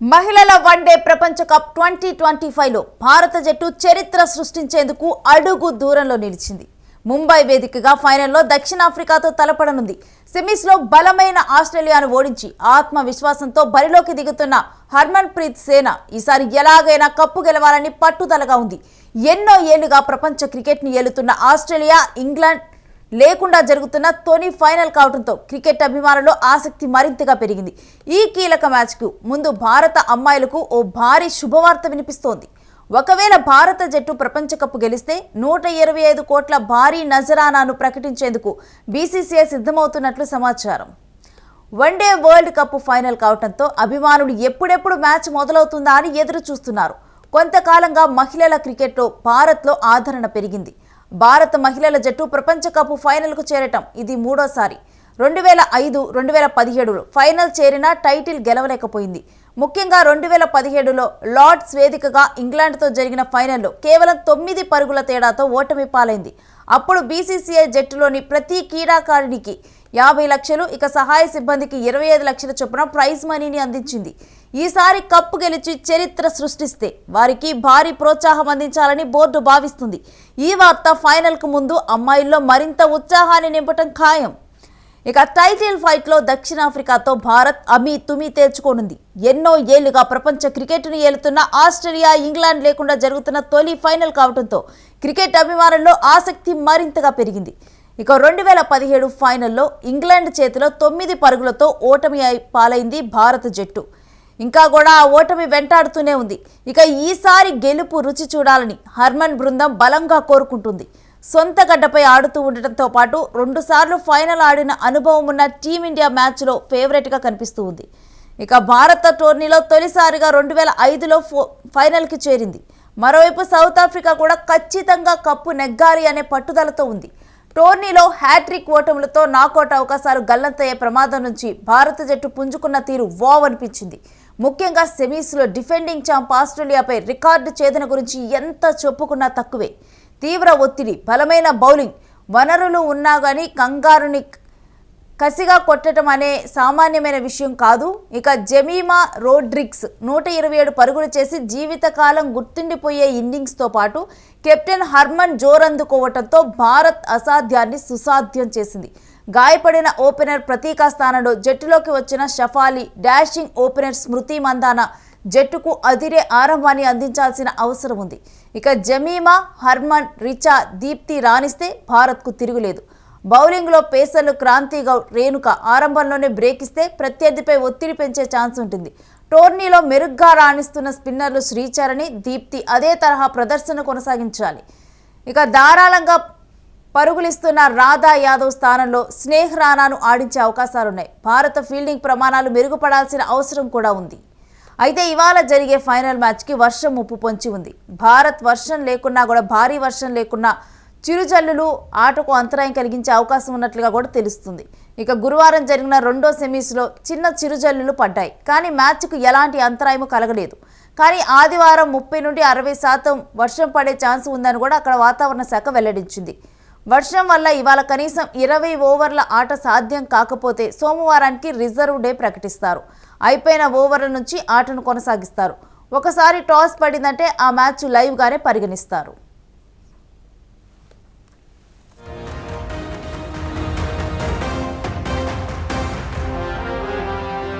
మహిళల వన్డే ప్రపంచ cup twenty twenty ఫైవ్లో భారత జట్టు చరిత్ర సృష్టించేందుకు అడుగు దూరంలో నిలిచింది. ముంబై వేదికగా ఫైనల్లో దక్షిణాఫ్రికాతో తలపడనుంది. సెమీస్లో బలమైన ఆస్ట్రేలియాను ఓడించి ఆత్మవిశ్వాసంతో బరిలోకి దిగుతున్న హర్మన్ ప్రీత్ సేన ఈసారి ఎలాగైనా కప్పు గెలవాలని పట్టుదలగా ఉంది. ఎన్నో ఏళ్ళుగా ప్రపంచ క్రికెట్ని ఏలుతున్న ఆస్ట్రేలియా ఇంగ్లాండ్ లేకుండా జరుగుతున్న తొలి ఫైనల్ కావడంతో క్రికెట్ అభిమానుల్లో ఆసక్తి మరింతగా పెరిగింది. ఈ కీలక మ్యాచ్కు ముందు భారత అమ్మాయిలకు ఓ భారీ శుభవార్త వినిపిస్తోంది. ఒకవేళ భారత జట్టు ప్రపంచ కప్ గెలిస్తే నూట ఇరవై ఐదు కోట్ల భారీ నజరానాను ప్రకటించేందుకు బీసీసీఐ సిద్ధమవుతున్నట్లు సమాచారం. వన్డే వరల్డ్ కప్ ఫైనల్ కావడంతో అభిమానులు ఎప్పుడెప్పుడు మ్యాచ్ మొదలవుతుందా అని ఎదురు చూస్తున్నారు కొంతకాలంగా మహిళల క్రికెట్లో భారత్లో ఆదరణ పెరిగింది. భారత మహిళల జట్టు ప్రపంచ కప్ ఫైనల్కు చేరటం ఇది మూడోసారి. రెండు వేల ఐదు రెండు వేల పదిహేడులో ఫైనల్ చేరినా టైటిల్ గెలవలేకపోయింది. ముఖ్యంగా రెండు వేల పదిహేడులో లార్డ్స్ వేదికగా ఇంగ్లాండ్తో జరిగిన ఫైనల్లో కేవలం తొమ్మిది పరుగుల తేడాతో ఓటమి పాలైంది. అప్పుడు బీసీసీఐ జట్టులోని ప్రతి క్రీడాకారునికి యాభై లక్షలు ఇక సహాయ సిబ్బందికి ఇరవై ఐదు లక్షల చొప్పున ప్రైజ్ మనీని అందించింది. ఈసారి కప్పు గెలిచి చరిత్ర సృష్టిస్తే వారికి భారీ ప్రోత్సాహం అందించాలని బోర్డు భావిస్తుంది. ఈ వార్త ఫైనల్కు ముందు అమ్మాయిల్లో మరింత ఉత్సాహాన్ని నింపటం ఖాయం. ఇక టైటిల్ ఫైట్లో దక్షిణాఫ్రికాతో భారత్ అమీ తుమి తేల్చుకోనుంది. ఎన్నో ఏళ్ళుగా ప్రపంచ క్రికెట్ను ఏలుతున్న ఆస్ట్రేలియా ఇంగ్లాండ్ లేకుండా జరుగుతున్న తొలి ఫైనల్ కావడంతో క్రికెట్ అభిమానుల్లో ఆసక్తి మరింతగా పెరిగింది. ఇక రెండు వేల పదిహేడు ఫైనల్లో ఇంగ్లాండ్ చేతిలో తొమ్మిది పరుగులతో ఓటమి పాలైంది భారత జట్టు. ఇంకా కూడా ఆ ఓటమి వెంటాడుతూనే ఉంది. ఇక ఈసారి గెలుపు రుచి చూడాలని హర్మన్ బృందం బలంగా కోరుకుంటుంది. సొంత గడ్డపై ఆడుతూ ఉండటంతో పాటు రెండుసార్లు ఫైనల్ ఆడిన అనుభవం ఉన్న టీమిండియా మ్యాచ్లో ఫేవరెట్గా కనిపిస్తూ ఉంది. ఇక భారత టోర్నీలో తొలిసారిగా రెండు వేల ఐదులో ఫో ఫైనల్కి చేరింది. మరోవైపు సౌత్ ఆఫ్రికా కూడా ఖచ్చితంగా కప్పు నెగ్గాలి అనే పట్టుదలతో ఉంది. టోర్నీలో హ్యాట్రిక్ ఓటములతో నాకౌట్ అవకాశాలు గల్లంతయ్యే ప్రమాదం నుంచి భారత జట్టు పుంజుకున్న తీరు వావ్ అనిపించింది. ముఖ్యంగా సెమీస్లో డిఫెండింగ్ ఛాంప్ ఆస్ట్రేలియాపై రికార్డు ఛేదన గురించి ఎంత చెప్పుకున్నా తక్కువే. తీవ్ర ఒత్తిడి బలమైన బౌలింగ్ వనరులు ఉన్నా కానీ కంగారుని కసిగా కొట్టడం అనే సామాన్యమైన విషయం కాదు. ఇక జమీమా రోడ్రిగ్స్ నూట ఇరవై ఏడు పరుగులు చేసి జీవితకాలం గుర్తుండిపోయే ఇన్నింగ్స్తో పాటు కెప్టెన్ హర్మన్ జోరందుకోవటంతో భారత్ అసాధ్యాన్ని సుసాధ్యం చేసింది. గాయపడిన ఓపెనర్ ప్రతీకా స్థానంలో జట్టులోకి వచ్చిన షఫాలి డాషింగ్ ఓపెనర్ స్మృతి మందాన జట్టుకు అదిరే ఆరంభాన్ని అందించాల్సిన అవసరం ఉంది. ఇక జమీమా హర్మన్ రిచా దీప్తి రాణిస్తే భారత్కు తిరుగులేదు. బౌలింగ్లో పేసర్లు క్రాంతి గౌడ్ రేణుక ఆరంభంలోనే బ్రేక్ ఇస్తే ప్రత్యర్థిపై ఒత్తిడి పెంచే ఛాన్స్ ఉంటుంది. టోర్నీలో మెరుగ్గా రాణిస్తున్న స్పిన్నర్లు శ్రీచరణి దీప్తి అదే తరహా ప్రదర్శన కొనసాగించాలి. ఇక ధారాళంగా పరుగులిస్తున్న రాధా యాదవ్ స్థానంలో స్నేహ్ రాణాను ఆడించే అవకాశాలున్నాయి. భారత ఫీల్డింగ్ ప్రమాణాలు మెరుగుపడాల్సిన అవసరం కూడా ఉంది. అయితే ఇవాళ జరిగే ఫైనల్ మ్యాచ్కి వర్షం ముప్పు పొంచి ఉంది. భారత్ వర్షం లేకున్నా కూడా భారీ వర్షం లేకున్నా చిరుజల్లులు ఆటకు అంతరాయం కలిగించే అవకాశం ఉన్నట్లుగా కూడా తెలుస్తుంది. ఇక గురువారం జరిగిన రెండో సెమీస్లో చిన్న చిరుజల్లులు పడ్డాయి. కానీ మ్యాచ్కు ఎలాంటి అంతరాయం కలగలేదు. కానీ ఆదివారం ముప్పై నుండి అరవై శాతం వర్షం పడే ఛాన్స్ ఉందని కూడా అక్కడ వాతావరణ శాఖ వెల్లడించింది. వర్షం వల్ల ఇవాళ కనీసం ఇరవై ఓవర్ల ఆట సాధ్యం కాకపోతే సోమవారానికి రిజర్వ్ డే ప్రకటిస్తారు. అయిపోయిన ఓవర్ల నుంచి ఆటను కొనసాగిస్తారు. ఒకసారి టాస్ పడిందంటే ఆ మ్యాచ్ లైవ్గానే పరిగణిస్తారు.